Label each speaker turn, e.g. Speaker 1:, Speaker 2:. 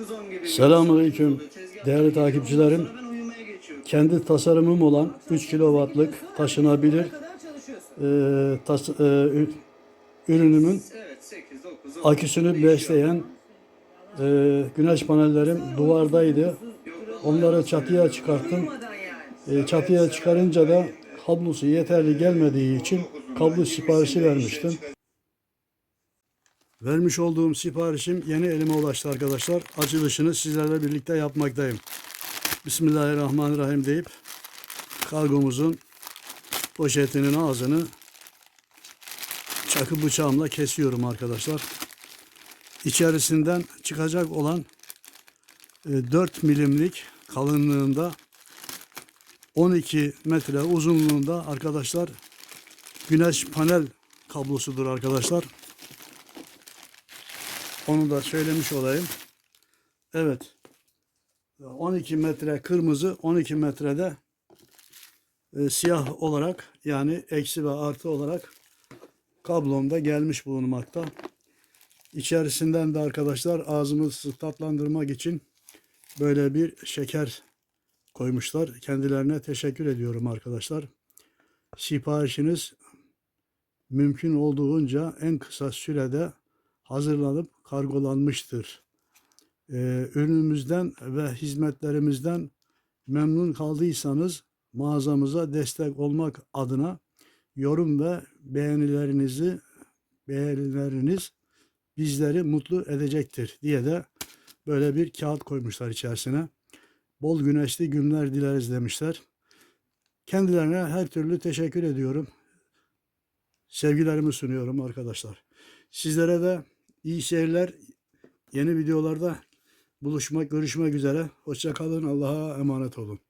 Speaker 1: 9-10 gibi.
Speaker 2: Selamünaleyküm değerli takipçilerim. Kendi tasarımım olan 3 kW'lık taşınabilir e, tas- e, ürünümün
Speaker 1: Evet 8 9 10.
Speaker 2: aküsünü besleyen e, güneş panellerim duvardaydı. Onları çatıya çıkarttım. E, çatıya çıkarınca da kablosu yeterli gelmediği için kablo siparişi vermiştim. Vermiş olduğum siparişim yeni elime ulaştı arkadaşlar. Açılışını sizlerle birlikte yapmaktayım. Bismillahirrahmanirrahim deyip kargomuzun poşetinin ağzını çakı bıçağımla kesiyorum arkadaşlar. İçerisinden çıkacak olan e, 4 milimlik kalınlığında 12 metre uzunluğunda arkadaşlar güneş panel kablosudur arkadaşlar. Onu da söylemiş olayım. Evet. 12 metre kırmızı, 12 metrede e, siyah olarak yani eksi ve artı olarak kablomda gelmiş bulunmakta. İçerisinden de arkadaşlar ağzımızı tatlandırmak için böyle bir şeker koymuşlar. Kendilerine teşekkür ediyorum arkadaşlar. Siparişiniz mümkün olduğunca en kısa sürede hazırlanıp kargolanmıştır. Ee, ürünümüzden ve hizmetlerimizden memnun kaldıysanız mağazamıza destek olmak adına yorum ve beğenilerinizi beğenileriniz bizleri mutlu edecektir diye de böyle bir kağıt koymuşlar içerisine. Bol güneşli günler dileriz demişler. Kendilerine her türlü teşekkür ediyorum. Sevgilerimi sunuyorum arkadaşlar. Sizlere de iyi seyirler. Yeni videolarda buluşmak, görüşmek üzere. Hoşça kalın. Allah'a emanet olun.